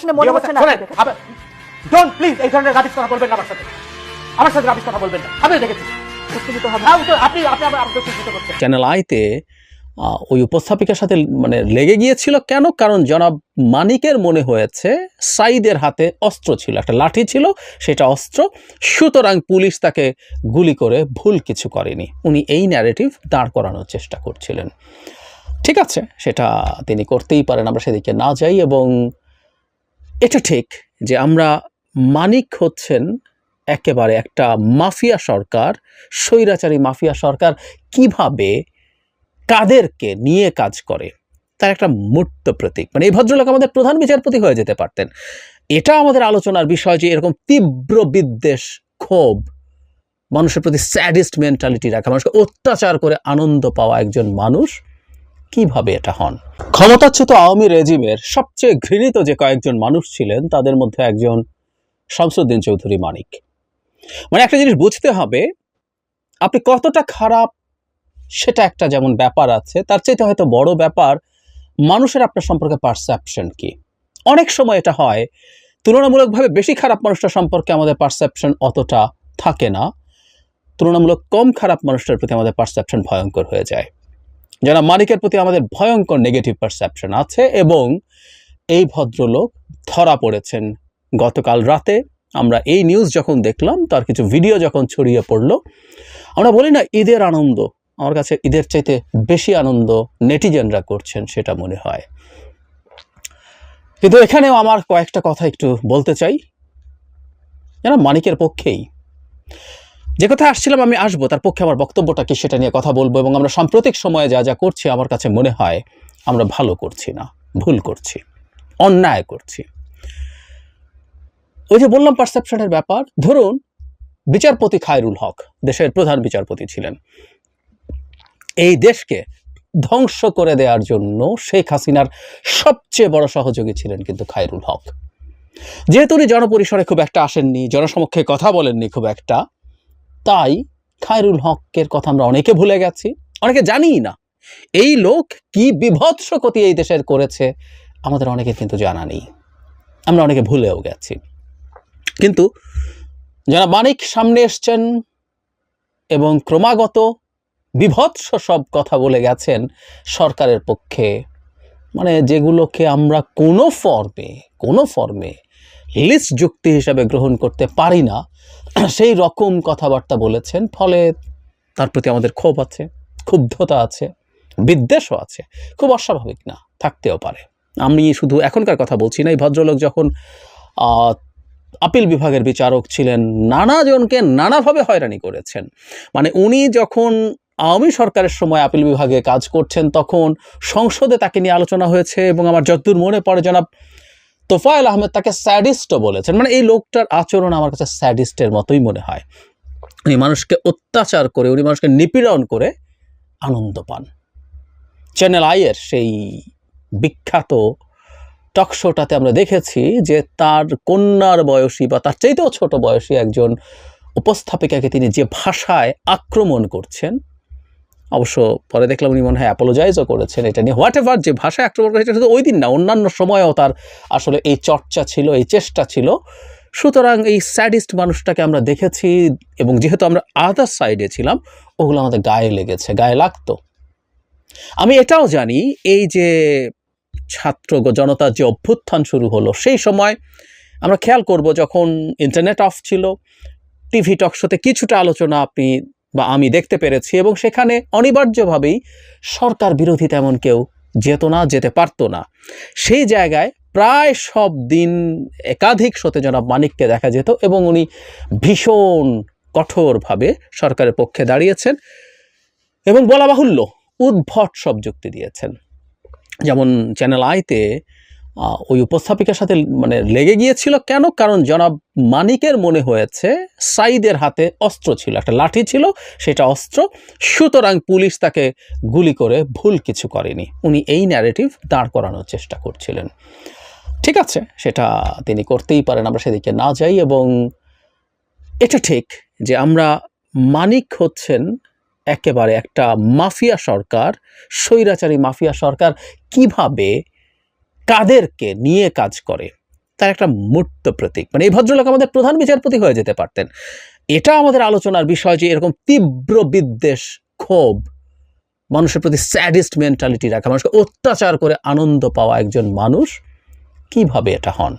শুনে মনে হচ্ছে না। ডোন্ট প্লিজ এই ধরনের রাবিশ কথা বলবেন না আমার সাথে। আমার সাথে রাবিশ কথা বলবেন না। আমি দেখেছি আপনি আপনি চ্যানেল আইতে ওই উপস্থাপিকার সাথে মানে লেগে গিয়েছিল কেন? কারণ জনাব মানিকের মনে হয়েছে সাইদের হাতে অস্ত্র ছিল একটা লাঠি ছিল সেটা অস্ত্র। সুতরাং পুলিশ তাকে গুলি করে ভুল কিছু করেনি। উনি এই ন্যারেটিভ দাঁড় করানোর চেষ্টা করছিলেন। ঠিক আছে সেটা তিনি করতেই পারেন আমরা সেদিকে না যাই এবং এটা ঠিক যে আমরা মানিক হচ্ছেন একেবারে একটা মাফিয়া সরকার, স্বৈরাচারী মাফিয়া সরকার কীভাবে কাদেরকে নিয়ে কাজ করে? তার একটা মূর্ত প্রতীক। মানে এই ভদ্রলোক আমাদের প্রধান বিচারপতি হয়ে যেতে পারতেন। এটা আমাদের আলোচনার বিষয় যে এরকম তীব্র বিদ্বেষ, ক্ষোভ, মানুষের প্রতি স্যাডিস্ট মেন্টালিটি রাখা, মানুষকে অত্যাচার করে আনন্দ পাওয়া একজন মানুষ কীভাবে এটা হন? ক্ষমতাচ্যুত আওয়ামী রেজিমের সবচেয়ে ঘৃণিত যে কয়েকজন মানুষ ছিলেন, তাদের মধ্যে একজন শামসুদ্দিন চৌধুরী মানিক। মানে একটা জিনিস বুঝতে হবে, আপনি কতটা খারাপ সেটা একটা যেমন ব্যাপার আছে, তার চাইতে হয়তো বড় ব্যাপার মানুষের আপনার সম্পর্কে পারসেপশন কি। অনেক সময় এটা হয়, তুলনামূলকভাবে বেশি খারাপ মানুষটার সম্পর্কে আমাদের পারসেপশন অতটা থাকে না, তুলনামূলক কম খারাপ মানুষটার প্রতি আমাদের পারসেপশন ভয়ঙ্কর হয়ে যায়। যারা মালিকের প্রতি আমাদের ভয়ঙ্কর নেগেটিভ পারসেপশন আছে এবং এই ভদ্রলোক ধরা পড়েছেন। গতকাল রাতে আমরা এই নিউজ যখন দেখলাম, তার কিছু ভিডিও যখন ছড়িয়ে পড়ল, আমরা বলি না ঈদের আনন্দ, আমার কাছে ঈদের চাইতে বেশি আনন্দ নেটিজেনরা করছেন সেটা মনে হয়। কিন্তু এখানেও আমার কয়েকটা কথা একটু বলতে চাই। যেন মানিকের পক্ষেই যে কথা আসছিলাম, আমি আসব। তার পক্ষে আমার বক্তব্যটা কি সেটা নিয়ে কথা বলব এবং আমরা সাম্প্রতিক সময়ে যা যা করছি, আমার কাছে মনে হয় আমরা ভালো করছি না, ভুল করছি, অন্যায় করছি। ওই যে বললাম পারসেপশনের ব্যাপার, ধরুন বিচারপতি খায়রুল হক, দেশের প্রধান বিচারপতি ছিলেন। এই দেশকে ধ্বংস করে দেওয়ার জন্য শেখ হাসিনার সবচেয়ে বড় সহযোগী ছিলেন কিন্তু খায়রুল হক। যেহেতু উনি জনপরিসরে খুব একটা আসেননি, জনসমক্ষে কথা বলেননি খুব একটা তাই খায়রুল হকের কথা আমরা অনেকে ভুলে গেছি, অনেকে জানিই না। এই লোক কি বিভৎস ক্ষতি এই দেশের করেছে, আমাদের অনেকের কিন্তু জানা নেই। আমরা অনেকে ভুলেও গেছি। কিন্তু যারা মানিক সামনে এসছেন এবং ক্রমাগত বিভৎস সব কথা বলে গেছেন সরকারের পক্ষে মানে যেগুলোকে আমরা কোনো ফর্মে কোনো ফর্মে লিস্ট যুক্তি হিসাবে গ্রহণ করতে পারি না। সেই রকম কথাবার্তা বলেছেন, ফলে তার প্রতি আমাদের ক্ষোভ আছে, ক্ষুব্ধতা আছে, বিদ্বেষও আছে, খুব অস্বাভাবিক না, থাকতেও পারে। আমি শুধু এখনকার কথা বলছি না, এই ভদ্রলোক যখন আপিল বিভাগের বিচারক ছিলেন, নানাজনকে নানাভাবে হয়রানি করেছেন। মানে উনি যখন আওয়ামী সরকারের সময় আপিল বিভাগে কাজ করছেন, তখন সংসদে তাকে নিয়ে আলোচনা হয়েছে এবং আমার যতদূর মনে পড়ে, জনাব তোফায়েল আহমেদ তাকে স্যাডিস্টও বলেছেন। মানে এই লোকটার আচরণ আমার কাছে স্যাডিস্টের মতোই মনে হয়। উনি মানুষকে অত্যাচার করে, উনি মানুষকে নিপীড়ন করে আনন্দ পান। চ্যানেল আইয়ের সেই বিখ্যাত টক শোটাতে আমরা দেখেছি যে তার কন্যার বয়সী বা তার চাইতেও ছোট বয়সী একজন উপস্থাপিকাকে তিনি যে ভাষায় আক্রমণ করছেন অবশ্য পরে দেখলাম উনি মনে হয় অ্যাপোলোজাইজও করেছেন এটা নিয়ে। হোয়াট এভার যে ভাষায় আক্রমণ করেছে শুধু ওই দিন না, অন্যান্য সময়েও তার আসলে এই চর্চা ছিল, এই চেষ্টা ছিল। সুতরাং এই স্যাডিস্ট মানুষটাকে আমরা দেখেছি এবং যেহেতু আমরা আদার সাইডে ছিলাম, ওগুলো আমাদের গায়ে লেগেছে, গায়ে লাগতো। আমি এটাও জানি, এই যে ছাত্র জনতার যে অভ্যুত্থান শুরু হলো, সেই সময় আমরা খেয়াল করব যখন ইন্টারনেট অফ ছিল টিভি টক শোতে কিছুটা আলোচনা আপনি বা আমি দেখতে পেরেছি এবং সেখানে অনিবার্যভাবেই সরকার বিরোধী তেমন কেউ যেত না, যেতে পারতো না। সেই জায়গায় প্রায় সব দিন একাধিক শোতে জনাব মানিককে দেখা যেত এবং উনি ভীষণ কঠোরভাবে সরকারের পক্ষে দাঁড়িয়েছেন এবং বলা বাহুল্য উদ্ভট সব যুক্তি দিয়েছেন। যেমন চ্যানেল আইতে ওই উপস্থাপিকার সাথে মানে লেগে গিয়েছিল কেন? কারণ জনাব মানিকের মনে হয়েছে সাইদের হাতে অস্ত্র ছিল, একটা লাঠি ছিল, সেটা অস্ত্র। সুতরাং পুলিশ তাকে গুলি করে ভুল কিছু করেনি। উনি এই ন্যারেটিভ দাঁড় করানোর চেষ্টা করছিলেন। ঠিক আছে, সেটা তিনি করতেই পারেন, আমরা সেদিকে না যাই এবং এটা ঠিক যে আমরা মানিক হচ্ছেন একেবারে একটা মাফিয়া সরকার, স্বৈরাচারী মাফিয়া সরকার। কীভাবে কাদেরকে নিয়ে কাজ করে। তার একটা মূর্ত প্রতীক। মানে এই ভদ্রলোক আমাদের প্রধান বিচারপতি হয়ে যেতে পারতেন। এটা আমাদের আলোচনার বিষয় যে এরকম তীব্র বিদ্বেষ, ক্ষোভ, মানুষের প্রতি স্যাডিস্ট মেন্টালিটি রাখা, মানুষকে অত্যাচার করে আনন্দ পাওয়া একজন মানুষ, কীভাবে এটা হন?